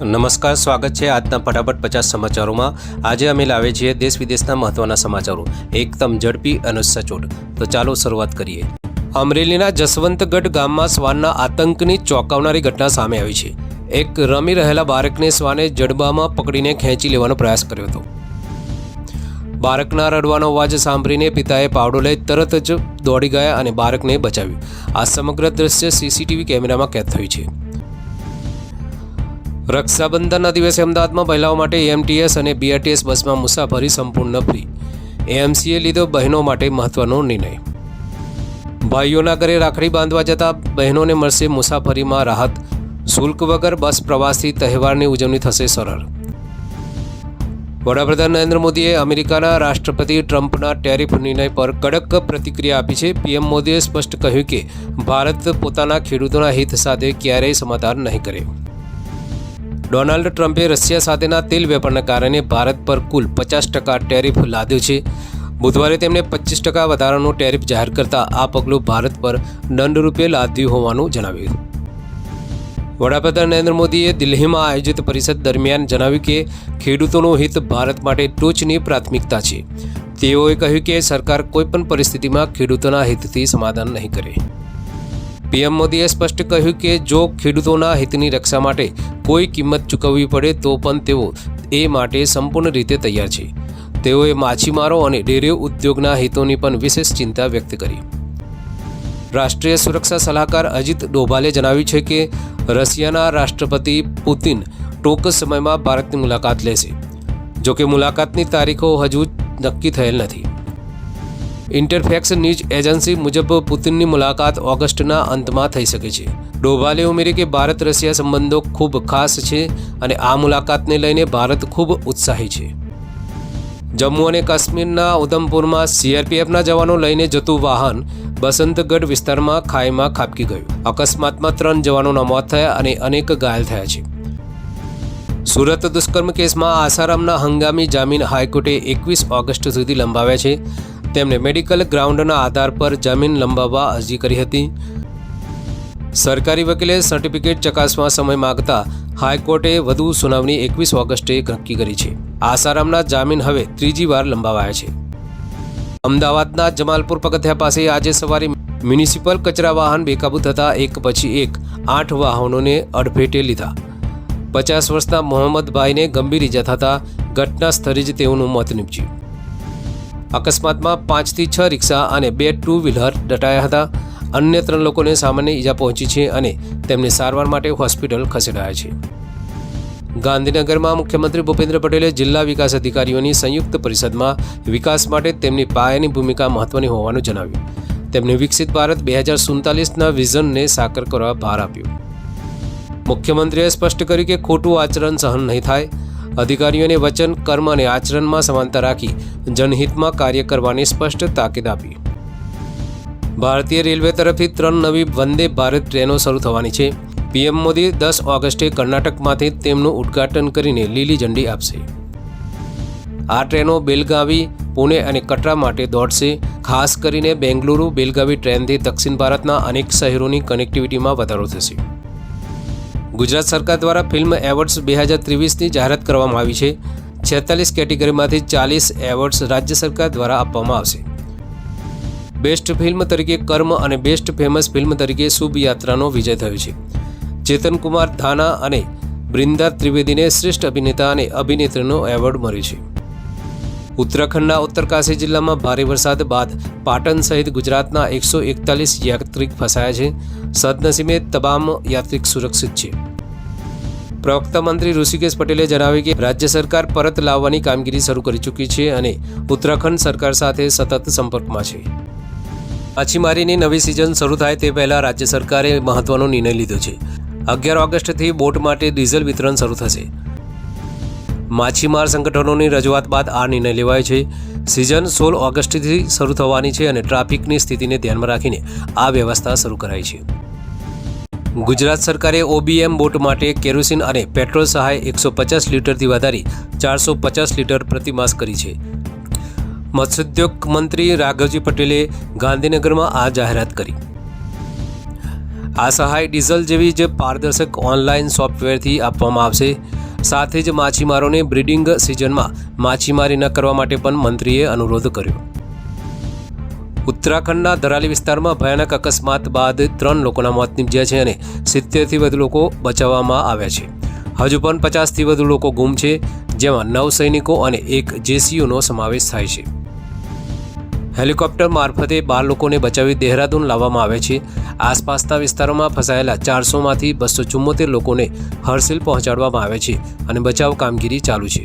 નમસ્કાર, સ્વાગત છે આજના ફટાફટ પચાસ સમાચારોમાં. આજે અમે લાવીએ છીએ દેશ વિદેશના મહત્વના સમાચારો. એકદમ ઝડપી અને સચોટ. તો ચાલો શરૂઆત કરીએ. અમરેલીના જસવંતગઢ ગામમાં શ્વાનના આતંકની ચોંકાવનારી ઘટના સામે આવી છે. એક રમી રહેલા બાળકને શ્વાને જડબામાં પકડીને ખેંચી લેવાનો પ્રયાસ કર્યો હતો. બાળકના રડવાનો અવાજ સાંભળીને પિતાએ પાવડો લઈ તરત જ દોડી ગયા અને બાળકને બચાવ્યું. આ સમગ્ર દ્રશ્ય સીસીટીવી કેમેરામાં કેદ થયું છે. રક્ષાબંધનના દિવસે અમદાવાદમાં મહિલાઓ માટે એમટીએસ અને બીઆરટીએસ બસમાં મુસાફરી સંપૂર્ણ ફ્રી. એએમસીએ લીધો બહેનો માટે મહત્વનો નિર્ણય. ભાઈઓના ઘરે રાખડી બાંધવા જતા બહેનોને મળશે મુસાફરીમાં રાહત. શુલ્ક વગર બસ પ્રવાસથી તહેવારની ઉજવણી થશે સરળ. વડાપ્રધાન નરેન્દ્ર મોદીએ અમેરિકાના રાષ્ટ્રપતિ ટ્રમ્પના ટેરિફ નિર્ણય પર કડક પ્રતિક્રિયા આપી છે. પીએમ મોદીએ સ્પષ્ટ કહ્યું કે ભારત પોતાના ખેડૂતોના હિત સાથે ક્યારેય સમાધાન નહીં કરે. ડોનાલ્ડ ટ્રમ્પે રશિયા સાથેના તેલ વેપારના કારણે ભારત પર કુલ પચાસ ટકા ટેરિફ લાદ્યો છે. બુધવારે તેમણે પચીસ ટકા વધારાનું ટેરિફ જાહેર કરતા આ પગલું ભારત પર દંડરૂપે લાદ્યું હોવાનું જણાવ્યું વડાપ્રધાન નરેન્દ્ર મોદીએ દિલ્હીમાં આયોજિત પરિષદ દરમિયાન જણાવ્યું કે ખેડૂતોનું હિત ભારત માટે ટોચની પ્રાથમિકતા છે. તેઓએ કહ્યું કે સરકાર કોઈપણ પરિસ્થિતિમાં ખેડૂતોના હિતથી સમાધાન નહીં કરે. પીએમ મોદીએ સ્પષ્ટ કહ્યું કે જો ખેડૂતોના હિતની રક્ષા માટે કોઈ કિંમત ચૂકવવી પડે તો પણ તેઓ એ માટે સંપૂર્ણ રીતે તૈયાર છે. તેઓએ માછીમારો અને ડેરી ઉદ્યોગના હિતોની પણ વિશેષ ચિંતા વ્યક્ત કરી. રાષ્ટ્રીય સુરક્ષા સલાહકાર અજીત ડોભાલે જણાવ્યું છે કે રશિયાના રાષ્ટ્રપતિ પુતિન ટૂંક સમયમાં ભારતની મુલાકાત લેશે. જોકે મુલાકાતની તારીખો હજુ નક્કી થયેલ નથી. ઇન્ટરફેક્સ ન્યૂઝ એજન્સી મુજબ પુતિનની મુલાકાત ઓગસ્ટના અંતમાં થઈ શકે છે. ડોભાલે ઉમેર્યું કે ભારત રશિયા સંબંધો ખૂબ ખાસ છે અને આ મુલાકાતને લઈને ભારત ખૂબ ઉત્સાહી છે. જમ્મુ અને કાશ્મીરના ઉધમપુરમાં સીઆરપીએફના જવાનો લઈને જતું વાહન બસંતગઢ વિસ્તારમાં ખાઈમાં ખાબકી ગયું. અકસ્માતમાં ત્રણ જવાનોના મોત થયા અને અનેક ઘાયલ થયા છે. સુરત દુષ્કર્મ કેસમાં આસારામના હંગામી જામીન હાઈકોર્ટે એકવીસ ઓગસ્ટ સુધી લંબાવ્યા છે. તેમણે મેડિકલ ગ્રાઉન્ડના આધાર પર જામીન લંબાવવા અરજી કરી હતી. સરકારી વકીલે સર્ટિફિકેટ ચકાસવા સમય માગતા હાઈકોર્ટે વધુ સુનાવણી એકવીસ ઓગસ્ટે નક્કી કરી છે. આસારામના જામીન હવે ત્રીજી વાર લંબાવાયા છે. અમદાવાદના જમાલપુર પગથિયા પાસે આજે સવારે મ્યુનિસિપલ કચરા વાહન બેકાબૂ થતા એક પછી એક આઠ વાહનોને અડફેટે લીધા. પચાસ વર્ષના મોહમ્મદભાઈને ગંભીર ઇજા થતાં ઘટના સ્થળે જ તેઓનું મોત નીપજ્યું. અકસ્માતમાં પાંચથી છ રિક્ષા અને બે ટુ વ્હીલર દટાયા હતા. અન્ય ત્રણ લોકોને સામાન્ય ઈજા પહોંચી છે અને તેમને સારવાર માટે હોસ્પિટલ ખસેડાયા છે. ગાંધીનગરમાં મુખ્યમંત્રી ભૂપેન્દ્ર પટેલે જિલ્લા વિકાસ અધિકારીઓની સંયુક્ત પરિષદમાં વિકાસ માટે તેમની પાયાની ભૂમિકા મહત્વની હોવાનું જણાવ્યું. તેમણે વિકસિત ભારત બે હજાર સુડતાલીસના વિઝનને સાકર કરવા ભાર આપ્યો. મુખ્યમંત્રીએ સ્પષ્ટ કર્યું કે ખોટું આચરણ સહન નહીં થાય. અધિકારીઓને વચન, કર્મ અને આચરણમાં સમાનતા રાખી જનહિતમાં કાર્ય કરવાની સ્પષ્ટ તાકીદ આપી. ભારતીય રેલવે તરફથી ત્રણ નવી વંદે ભારત ટ્રેનો શરૂ થવાની છે. પીએમ મોદી દસ ઓગસ્ટે કર્ણાટકમાંથી તેમનું ઉદ્ઘાટન કરીને લીલી ઝંડી આપશે. આ ટ્રેનો બેલગાવી, પુણે અને કટરા માટે દોડશે. ખાસ કરીને બેંગલુરુ, બેલગાવી ટ્રેનથી દક્ષિણ ભારતના અનેક શહેરોની કનેક્ટિવિટીમાં વધારો થશે. ગુજરાત સરકાર દ્વારા ફિલ્મ એવોર્ડ્સ બે હજાર ત્રેવીસની જાહેરાત કરવામાં આવી છે. છેતાલીસ કેટેગરીમાંથી ચાલીસ એવોર્ડ્સ રાજ્ય સરકાર દ્વારા આપવામાં આવશે. બેસ્ટ ફિલ્મ તરીકે કર્મ અને બેસ્ટ ફેમસ ફિલ્મ તરીકે શુભ યાત્રાનો વિજય થયો છે. ચેતન કુમાર ધાના અને બ્રિંદા ત્રિવેદીને શ્રેષ્ઠ અભિનેતા અને અભિનેત્રીનો એવોર્ડ મળ્યો છે. ઉત્તરાખંડના ઉત્તરકાશી જિલ્લામાં ભારે વરસાદ બાદ પાટણ સહિત ગુજરાતના એકસો એકતાલીસ યાત્રિક ફસાયા છે. સદનસીબે તમામ યાત્રિક સુરક્ષિત છે. પ્રવક્તા મંત્રી ઋષિકેશ પટેલે જણાવ્યું કે રાજ્ય સરકાર પરત લાવવાની કામગીરી શરૂ કરી ચૂકી છે અને ઉત્તરાખંડ સરકાર સાથે સતત સંપર્કમાં છે. માછીમારીની નવી સિઝન શરૂ થાય તે પહેલાં રાજ્ય સરકારે મહત્વનો નિર્ણય લીધો છે. અગિયાર ઓગસ્ટથી બોટ માટે ડીઝલ વિતરણ શરૂ થશે. માછીમાર સંગઠનોની રજૂઆત બાદ આ નિર્ણય લેવાયો છે. સિઝન સોળ ઓગસ્ટથી શરૂ થવાની છે અને ટ્રાફિકની સ્થિતિને ધ્યાનમાં રાખીને આ વ્યવસ્થા શરૂ કરાઈ છે. ગુજરાત સરકારે ઓબીએમ બોટ માટે કેરોસીન અને પેટ્રોલ સહાય એકસો પચાસ લીટરથી વધારી ચારસો પચાસ લીટર પ્રતિમાસ કરી છે. મત્સ્યોદ્યોગ મંત્રી રાઘવજી પટેલે ગાંધીનગરમાં આ જાહેરાત કરી. આ સહાય ડીઝલ જેવી જ પારદર્શક ઓનલાઈન સોફ્ટવેરથી આપવામાં આવશે. સાથે જ માછીમારોને બ્રીડિંગ સિઝનમાં માછીમારી ન કરવા માટે પણ મંત્રીએ અનુરોધ કર્યો. ઉત્તરાખંડના ધરાલી વિસ્તારમાં ભયાનક અકસ્માત બાદ ત્રણ લોકોના મોત નીપજ્યા છે અને સિત્તેરથી વધુ લોકો બચાવવામાં આવ્યા છે. હજુ પણ પચાસથી વધુ લોકો ગુમ છે, જેમાં નવ સૈનિકો અને એક જેસીયુનો સમાવેશ થાય છે. હેલિકોપ્ટર મારફતે બાર લોકોને બચાવી દહેરાદૂન લાવવામાં આવે છે. આસપાસના વિસ્તારોમાં ફસાયેલા ચારસોમાંથી બસો ચુમ્મોતેર લોકોને હર્ષિલ પહોંચાડવામાં આવે છે અને બચાવ કામગીરી ચાલુ છે.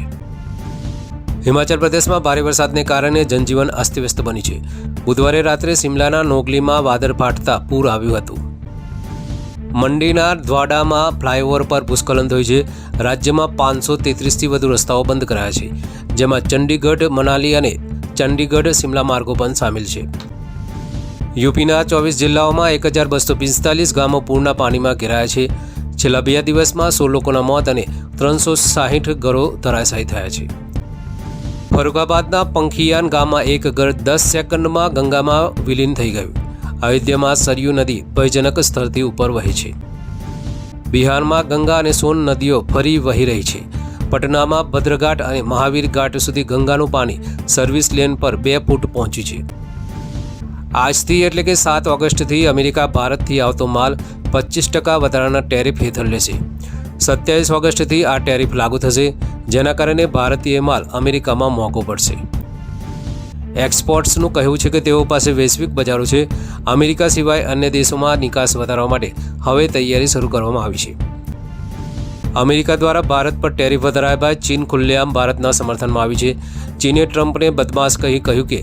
હિમાચલ પ્રદેશમાં ભારે વરસાદને કારણે જનજીવન અસ્તવ્યસ્ત બની છે. બુધવારે રાત્રે સિમલાના નોગલીમાં વાદળ ફાટતા પૂર આવ્યું હતું. મંડીના દ્વાડામાં ફ્લાયઓવર પર ભૂસ્ખલન થયું છે. રાજ્યમાં પાંચસો તેત્રીસથી વધુ રસ્તાઓ બંધ કરાયા છે. જેમાં ચંડીગઢ, મનાલી અને ચંડીગઢ, સિમલા માર્ગો પણ સામેલ છે. યુપીના ચોવીસ જિલ્લાઓમાં એક હજાર બસો પિસ્તાલીસ ગામો પૂરના પાણીમાં ઘેરાયા છે. છેલ્લા બે દિવસમાં સો લોકોના મોત અને ત્રણસો સાહીઠ ઘરો ધરાશાયી થયા છે. ફરુખાબાદના પંખિયાન ગામમાં એક ઘર દસ સેકન્ડમાં ગંગામાં વિલીન થઈ ગયું. અયોધ્યામાં સરયુ નદી ભયજનક સ્તરથી ઉપર વહે છે. બિહારમાં ગંગા અને સોન નદીઓ ફરી વહી રહી છે. પટનામાં ભદ્રઘાટ અને મહાવીર ઘાટ સુધી ગંગાનું પાણી સર્વિસ લેન પર બે ફૂટ પહોંચ્યું છે. આજથી એટલે કે સાત ઓગસ્ટથી અમેરિકા ભારતથી આવતો માલ પચીસ ટકા વધારાના ટેરિફ હેઠળ લેશે. સત્યાવીસ ઓગસ્ટથી આ ટેરિફ લાગુ થશે, જેના કારણે ભારતીય માલ અમેરિકામાં મોંઘો પડશે. એક્સપોર્ટ્સનું કહેવું છે કે તેઓ પાસે વૈશ્વિક બજારો છે. અમેરિકા સિવાય અન્ય દેશોમાં નિકાસ વધારવા માટે હવે તૈયારી શરૂ કરવામાં આવી છે. અમેરિકા દ્વારા ભારત પર ટેરિફ વધારાયા બાદ ચીન ખુલ્લેઆમ ભારતના સમર્થનમાં આવી છે. ચીને ટ્રમ્પને બદમાશ કહી કહ્યું કે,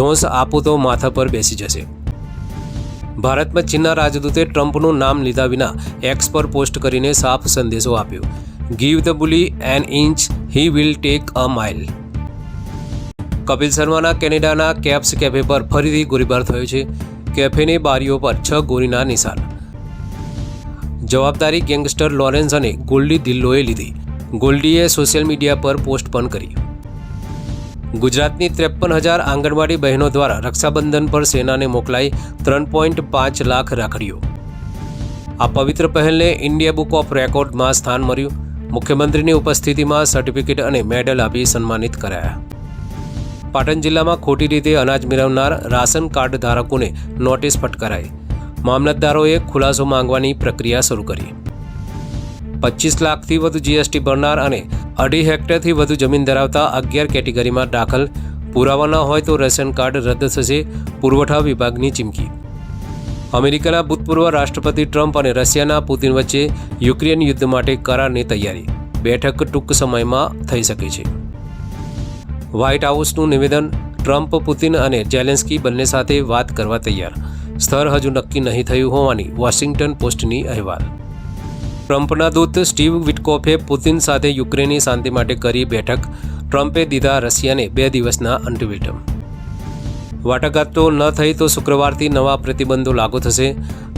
ધોંસ આપો તો માથા પર બેસી જશે. ભારતમાં ચીનના રાજદૂતે ટ્રમ્પનું નામ લીધા વિના એક્સ પર પોસ્ટ કરીને સાફ સંદેશો આપ્યો. Give the bully an inch he will take a mile Kapil શર્માના કેનેડાના કેપ્સ કેફે પર ફરીથી ગોળીબાર થયો છે. કેફેની બારીઓ પર છ ગોળીના નિશાન. જવાબદારી ગેંગસ્ટર લોરેન્સ અને ગોલ્ડી દિલ્લોએ લીધી. ગોલ્ડીએ સોશિયલ મીડિયા પર પોસ્ટ પણ કરી. ગુજરાતની ત્રેપન હજાર આંગણવાડી બહેનો દ્વારા રક્ષાબંધન પર સેનાને મોકલાઈ ત્રણ પોઈન્ટ પાંચ લાખ રાખડીઓ. આ પવિત્ર પહેલને ઇન્ડિયા બુક ઓફ રેકોર્ડમાં સ્થાન મળ્યું. મુખ્યમંત્રીની ઉપસ્થિતિમાં સર્ટિફિકેટ અને મેડલ આપી સન્માનિત કરાયા. પાટણ જિલ્લામાં ખોટી રીતે અનાજ મેળવનાર રાશન કાર્ડ ધારકોને નોટિસ ફટકારાઈ. મામલતદારોએ ખુલાસો માંગવાની પ્રક્રિયા શરૂ કરી. પચીસ લાખથી વધુ જીએસટી ભરનાર અને અઢી હેક્ટરથી વધુ જમીન ધરાવતા અગિયાર કેટેગરીમાં દાખલ પુરાવા ન હોય તો રેશન કાર્ડ રદ થશે પુરવઠા વિભાગની ચીમકી. અમેરિકાના ભૂતપૂર્વ રાષ્ટ્રપતિ ટ્રમ્પ અને રશિયાના પુતિન વચ્ચે યુક્રેન યુદ્ધ માટે કરારની તૈયારી. બેઠક ટૂંક સમયમાં થઈ શકે છે. વ્હાઇટ હાઉસનું નિવેદન ટ્રમ્પ, પુતિન અને જેલેન્સ્કી બંને સાથે વાત કરવા તૈયાર. સ્થળ હજુ નક્કી નહીં થયું હોવાની વોશિંગ્ટન પોસ્ટની અહેવાલ. ટ્રમ્પના દૂત સ્ટીવ વિટકોફે પુતિન સાથે યુક્રેનની શાંતિ માટે કરી બેઠક. ટ્રમ્પે દીધા રશિયાને બે દિવસના અલ્ટિમેટમ. વાટાઘાટો ન થઈ તો શુક્રવારથી નવા પ્રતિબંધો લાગુ થશે.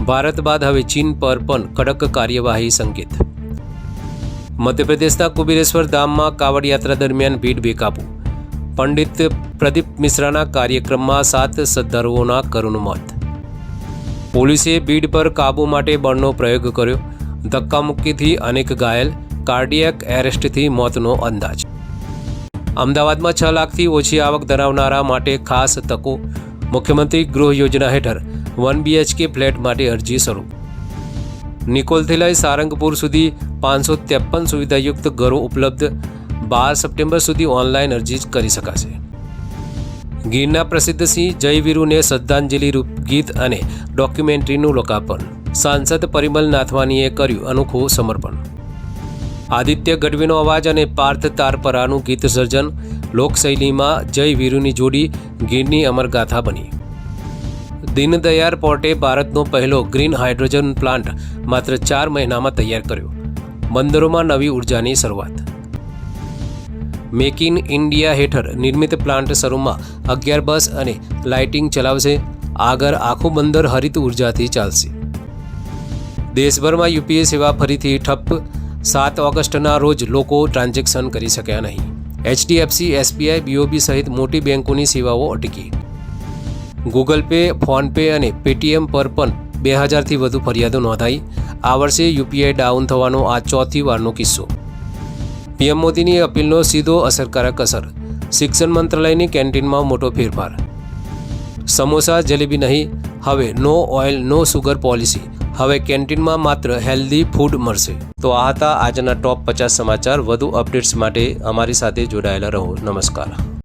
ભારત બાદ હવે ચીન પર પણ કડક કાર્યવાહી સંકેત. મધ્યપ્રદેશના કુબેરેશ્વર ધામમાં કાવડ યાત્રા દરમિયાન ભીડ બેકાબુ. પંડિત પ્રદીપ મિશ્રાના કાર્યક્રમમાં સાત શ્રદ્ધાળુઓના કરુણ મોત. પોલીસે બીડ પર કાબૂ માટે બળનો પ્રયોગ કર્યો. ધક્કામુક્કીથી અનેક ઘાયલ, કાર્ડિયક એરેસ્ટથી મોતનો અંદાજ. અમદાવાદમાં છ લાખથી ઓછી આવક ધરાવનારા માટે ખાસ તકો. મુખ્યમંત્રી ગૃહ યોજના હેઠળ વન બીએચકે ફ્લેટ માટે અરજી શરૂ. નિકોલથી લઈ સારંગપુર સુધી પાંચસો ત્રેપન સુવિધાયુક્ત ઘરો ઉપલબ્ધ. બાર સપ્ટેમ્બર સુધી ઓનલાઈન અરજી કરી શકાશે. ગીરના પ્રસિદ્ધ સિંહ જયવીરુને શ્રદ્ધાંજલિ રૂપ ગીત અને ડોક્યુમેન્ટરીનું લોકાર્પણ. સાંસદ પરિમલ નાથવાનીએ કર્યું અનોખું સમર્પણ. આદિત્ય ગઢવીનો અવાજ અને પાર્થ તારપરાનું ગીત સર્જન લોકશૈલીમાં જય વીરુની જોડી ગીરની અમરગાથા બની. દીનદયાળ પોર્ટે ભારતનો પહેલો ગ્રીન હાઇડ્રોજન પ્લાન્ટ માત્ર ચાર મહિનામાં તૈયાર કર્યો. બંદરોમાં નવી ઉર્જાની શરૂઆત. મેક ઇન ઇન્ડિયા હેઠળ નિર્મિત પ્લાન્ટ શરૂમાં અગિયાર બસ અને લાઇટિંગ ચલાવશે. આગળ આખું બંદર હરિત ઉર્જાથી ચાલશે. દેશભરમાં યુપીએ સેવા ફરીથી ઠપ સાત ઓગસ્ટના રોજ લોકો ટ્રાન્ઝેક્શન કરી શક્યા નહીં. એચડીએફસી, એસબીઆઈ, બીઓબી સહિત મોટી બેંકોની સેવાઓ અટકી. ગૂગલ પે ફોનપે અને પેટીએમ પર પણ બે હજારથી વધુ ફરિયાદો નોંધાઈ. આ વર્ષે યુપીઆઈ ડાઉન થવાનો આ ચોથી વારનો કિસ્સો. પીએમ મોદીની અપીલનો સીધો અસરકારક અસર. શિક્ષણ મંત્રાલયની કેન્ટીનમાં મોટો ફેરફાર. સમોસા, જલેબી નહીં, હવે no oil, no sugar policy. હવે કેન્ટીનમાં માત્ર હેલ્ધી ફૂડ મળશે. તો આ હતા આજના ટોપ પચાસ સમાચાર. વધુ અપડેટ્સ માટે અમારી સાથે જોડાયેલા રહો. નમસ્કાર.